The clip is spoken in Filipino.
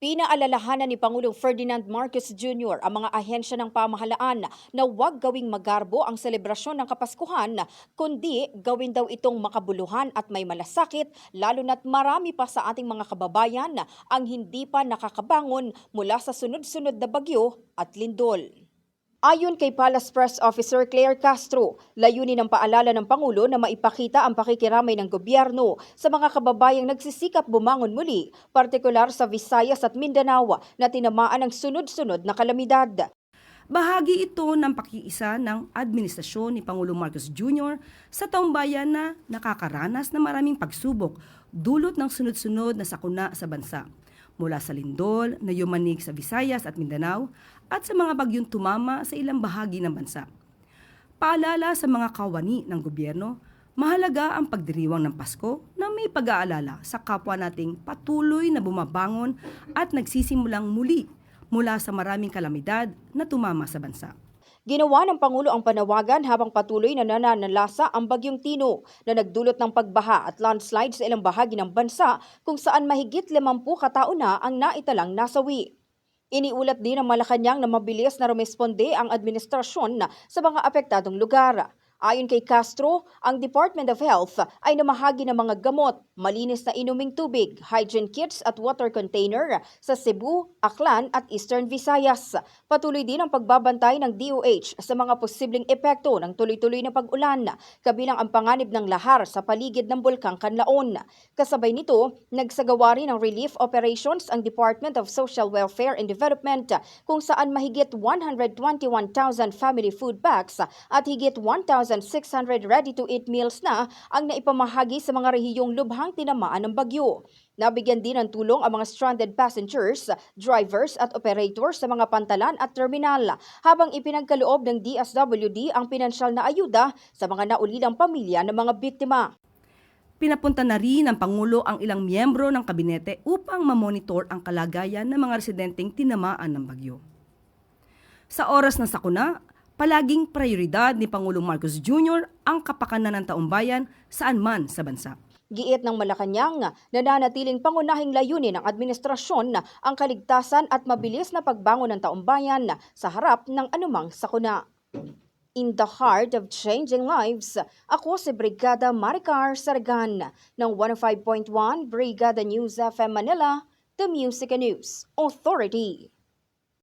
Pinaalalahanan ni Pangulong Ferdinand Marcos Jr. ang mga ahensya ng pamahalaan na huwag gawing magarbo ang selebrasyon ng Kapaskuhan, kundi gawin daw itong makabuluhan at may malasakit, lalo na't marami pa sa ating mga kababayan ang hindi pa nakakabangon mula sa sunod-sunod na bagyo at lindol. Ayon kay Palace Press Officer Claire Castro, layunin ng paalala ng Pangulo na maipakita ang pakikiramay ng gobyerno sa mga kababayang nagsisikap bumangon muli, partikular sa Visayas at Mindanao na tinamaan ng sunod-sunod na kalamidad. Bahagi ito ng pakiisa ng administrasyon ni Pangulong Marcos Jr. sa taumbayan na nakakaranas ng maraming pagsubok dulot ng sunod-sunod na sakuna sa bansa mula sa lindol na yumanig sa Visayas at Mindanao at sa mga bagyong tumama sa ilang bahagi ng bansa. Paalala sa mga kawani ng gobyerno, mahalaga ang pagdiriwang ng Pasko na may pag-aalala sa kapwa nating patuloy na bumabangon at nagsisimulang muli mula sa maraming kalamidad na tumama sa bansa. Ginawa ng Pangulo ang panawagan habang patuloy na nananalasa ang bagyong Tino na nagdulot ng pagbaha at landslide sa ilang bahagi ng bansa kung saan mahigit 50 katao na ang naitalang nasawi. Iniulat din ng Malacanang na mabilis na rumesponde ang administrasyon sa mga apektadong lugar. Ayon kay Castro, ang Department of Health ay namahagi ng mga gamot, malinis na inuming tubig, hygiene kits at water container sa Cebu, Aklan at Eastern Visayas. Patuloy din ang pagbabantay ng DOH sa mga posibleng epekto ng tuloy-tuloy na pag-ulan, kabilang ang panganib ng lahar sa paligid ng Bulkang Kanlaon. Kasabay nito, nagsagawa rin ng relief operations ang Department of Social Welfare and Development kung saan mahigit 121,000 family food packs at higit 1,600 ready-to-eat meals na ang naipamahagi sa mga rehiyong lubhang tinamaan ng bagyo. Nabigyan din ng tulong ang mga stranded passengers, drivers at operators sa mga pantalan at terminal habang ipinagkaloob ng DSWD ang pinansyal na ayuda sa mga naulilang pamilya ng mga biktima. Pinapunta na rin ng Pangulo ang ilang miyembro ng kabinete upang mamonitor ang kalagayan ng mga residenteng tinamaan ng bagyo. Sa oras ng sakuna, palaging prioridad ni Pangulong Marcos Jr. ang kapakanan ng taumbayan saan man sa bansa. Giit ng Malacanang, nananatiling pangunahing layunin ng administrasyon ang kaligtasan at mabilis na pagbangon ng taumbayan sa harap ng anumang sakuna. In the heart of changing lives, ako si Brigada Maricar Sargan ng 105.1 Brigada News FM Manila, the Music and News Authority.